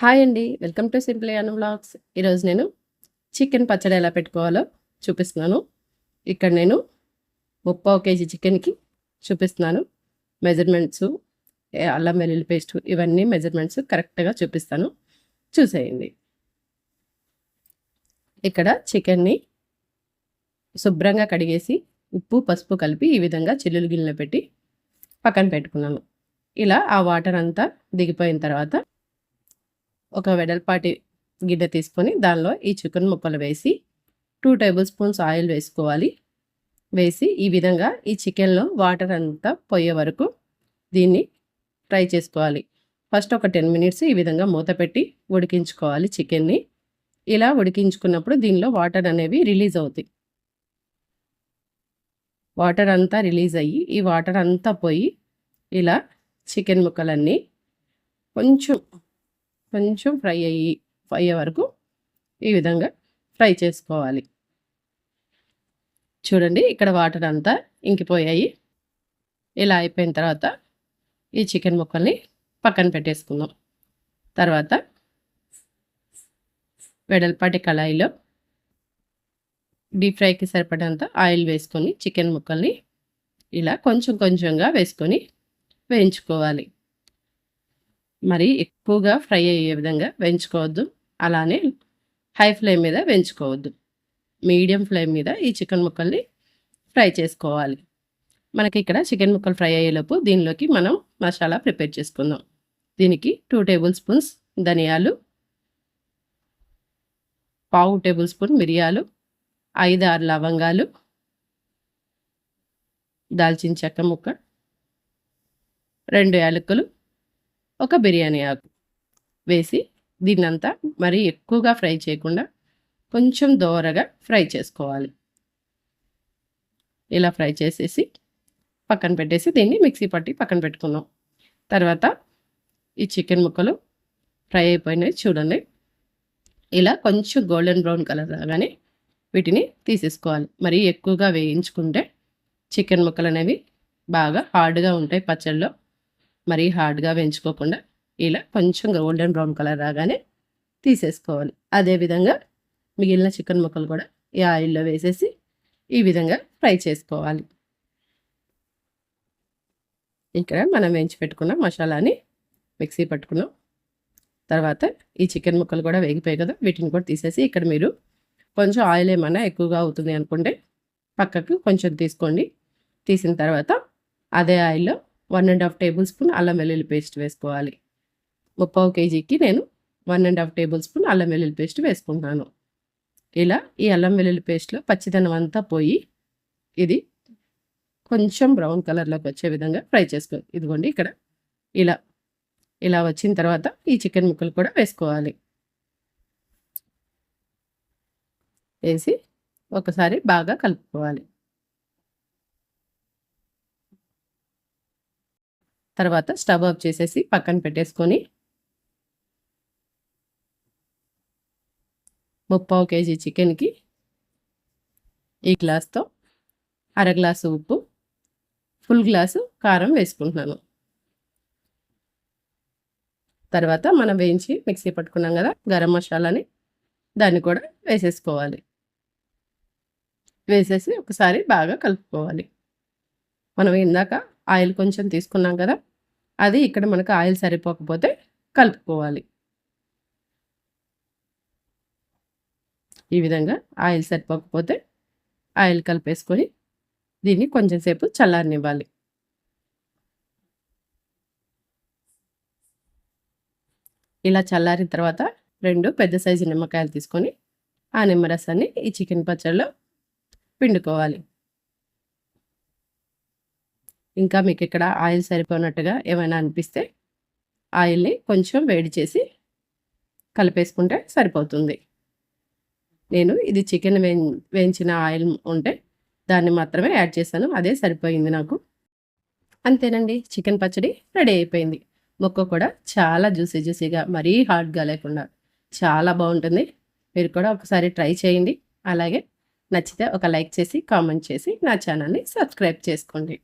Hi అండి. Welcome to simply Anu vlogs. ఈరోజు నేను చికెన్ పచ్చడి ఎలా పెట్టుకోవాలో చూపిస్తున్నాను. ఇక్కడ నేను ముప్పావు కేజీ చికెన్కి చూపిస్తున్నాను. మెజర్మెంట్స్ అల్లం వెల్లుల్లి పేస్ట్ ఇవన్నీ మెజర్మెంట్స్ కరెక్ట్గా చూపిస్తాను. చూసేయండి. ఇక్కడ చికెన్ని శుభ్రంగా కడిగేసి ఉప్పు పసుపు కలిపి ఈ విధంగా చిల్లులు గిన్నెలో పెట్టి పక్కన పెట్టుకున్నాను. ఇలా ఆ వాటర్ అంతా దిగిపోయిన తర్వాత ఒక వెడల్పాటి గిడ్డ తీసుకొని దానిలో ఈ చికెన్ ముక్కలు వేసి టూ టేబుల్ స్పూన్స్ ఆయిల్ వేసుకోవాలి. వేసి ఈ విధంగా ఈ చికెన్లో వాటర్ అంతా పోయే వరకు దీన్ని ఫ్రై చేసుకోవాలి. ఫస్ట్ ఒక టెన్ మినిట్స్ ఈ విధంగా మూత పెట్టి ఉడికించుకోవాలి చికెన్ని. ఇలా ఉడికించుకున్నప్పుడు దీనిలో వాటర్ అనేవి రిలీజ్ అవుతాయి. వాటర్ అంతా రిలీజ్ అయ్యి ఈ వాటర్ అంతా పోయి ఇలా చికెన్ ముక్కలన్నీ కొంచెం కొంచెం ఫ్రై అయ్యి అయ్యే వరకు ఈ విధంగా ఫ్రై చేసుకోవాలి. చూడండి ఇక్కడ వాటర్ అంతా ఇంకిపోయాయి. ఇలా అయిపోయిన తర్వాత ఈ చికెన్ ముక్కల్ని పక్కన పెట్టేసుకుందాం. తర్వాత వెడల్పాటి కళాయిలో డీప్ ఫ్రైకి సరిపడంత ఆయిల్ వేసుకొని చికెన్ ముక్కల్ని ఇలా కొంచెం కొంచెంగా వేసుకొని వేయించుకోవాలి. మరి ఎక్కువగా ఫ్రై అయ్యే విధంగా వేయించుకోవద్దు. అలానే హై ఫ్లేమ్ మీద వేయించుకోవద్దు. మీడియం ఫ్లేమ్ మీద ఈ చికెన్ ముక్కల్ని ఫ్రై చేసుకోవాలి. మనకి ఇక్కడ చికెన్ ముక్కలు ఫ్రై అయ్యేలోపు దీనిలోకి మనం మసాలా ప్రిపేర్ చేసుకుందాం. దీనికి టూ టేబుల్ స్పూన్స్ ధనియాలు పావు టేబుల్ స్పూన్ మిరియాలు ఐదు ఆరు లవంగాలు దాల్చిన చెక్క ముక్క రెండు యాలకులు ఒక బిర్యానీ ఆకు వేసి దీన్నంతా మరీ ఎక్కువగా ఫ్రై చేయకుండా కొంచెం దోరగా ఫ్రై చేసుకోవాలి. ఇలా ఫ్రై చేసేసి పక్కన పెట్టేసి దీన్ని మిక్సీ పట్టి పక్కన పెట్టుకున్నాం తర్వాత ఈ చికెన్ ముక్కలు ఫ్రై అయిపోయినాయి చూడండి. ఇలా కొంచెం గోల్డెన్ బ్రౌన్ కలర్ రాగానే వీటిని తీసేసుకోవాలి. మరీ ఎక్కువగా వేయించుకుంటే చికెన్ ముక్కలు అనేవి బాగా హార్డ్గా ఉంటాయి పచ్చళ్ళలో. మరీ హార్డ్గా వేయించుకోకుండా ఇలా కొంచెం గోల్డెన్ బ్రౌన్ కలర్ రాగానే తీసేసుకోవాలి. అదేవిధంగా మిగిలిన చికెన్ ముక్కలు కూడా ఈ ఆయిల్లో వేసేసి ఈ విధంగా ఫ్రై చేసుకోవాలి. ఇక్కడ మనం వేయించి పెట్టుకున్న మసాలాని మిక్సీ పట్టుకున్నాం. తర్వాత ఈ చికెన్ ముక్కలు కూడా వేగిపోయాయి కదా వీటిని కూడా తీసేసి ఇక్కడ మీరు కొంచెం ఆయిల్ ఏమైనా ఎక్కువగా అవుతుంది అనుకుంటే పక్కకు కొంచెం తీసుకోండి. తీసిన తర్వాత అదే ఆయిల్లో one and half table spoon అల్లం వెల్లుల్లి పేస్ట్ వేసుకోవాలి. ముప్పావు కేజీకి నేను one and half table spoon అల్లం వెల్లుల్లి పేస్ట్ వేసుకుంటాను. ఇలా ఈ అల్లం వెల్లుల్లి పేస్ట్లో పచ్చిదనం అంతా పోయి ఇది కొంచెం బ్రౌన్ కలర్లోకి వచ్చే విధంగా ఫ్రై చేసుకోవాలి ఇదిగోండి ఇక్కడ ఇలా ఇలా వచ్చిన తర్వాత ఈ చికెన్ ముక్కలు కూడా వేసుకోవాలి. వేసి ఒకసారి బాగా కలుపుకోవాలి. తర్వాత స్టవ్ ఆఫ్ చేసేసి పక్కన పెట్టేసుకొని ముప్పావు కేజీ చికెన్కి ఈ గ్లాస్తో అర గ్లాసు ఉప్పు ఫుల్ గ్లాసు కారం వేసుకుంటున్నాను. తర్వాత మనం వేయించి మిక్సీ పట్టుకున్నాం కదా గరం మసాలాని దాన్ని కూడా వేసేసుకోవాలి. వేసేసి ఒకసారి బాగా కలుపుకోవాలి. మనం ఇందాక ఆయిల్ కొంచెం తీసుకున్నాం కదా అది ఇక్కడ మనకు ఆయిల్ సరిపోకపోతే కలుపుకోవాలి. ఈ విధంగా ఆయిల్ సరిపోకపోతే ఆయిల్ కలిపేసుకొని దీన్ని కొంచెం సేపు చల్లారనివ్వాలి. ఇలా చల్లారిన తర్వాత రెండు పెద్ద సైజు నిమ్మకాయలు తీసుకొని ఆ నిమ్మరసాన్ని ఈ చికెన్ పచ్చడిలో పిండుకోవాలి. ఇంకా మీకు ఇక్కడ ఆయిల్ సరిపోయినట్టుగా ఏమైనా అనిపిస్తే ఆయిల్ని కొంచెం వేడి చేసి కలిపేసుకుంటే సరిపోతుంది. నేను ఇది చికెన్ వే వేయించిన ఆయిల్ ఉంటే దాన్ని మాత్రమే యాడ్ చేశాను. అదే సరిపోయింది నాకు. అంతేనండి చికెన్ పచ్చడి రెడీ అయిపోయింది. మొక్క కూడా చాలా జ్యూసీ జ్యూసీగా మరీ హార్డ్గా లేకుండా చాలా బాగుంటుంది. మీరు కూడా ఒకసారి ట్రై చేయండి. అలాగే నచ్చితే ఒక లైక్ చేసి కామెంట్ చేసి నా ఛానల్ని సబ్స్క్రైబ్ చేసుకోండి.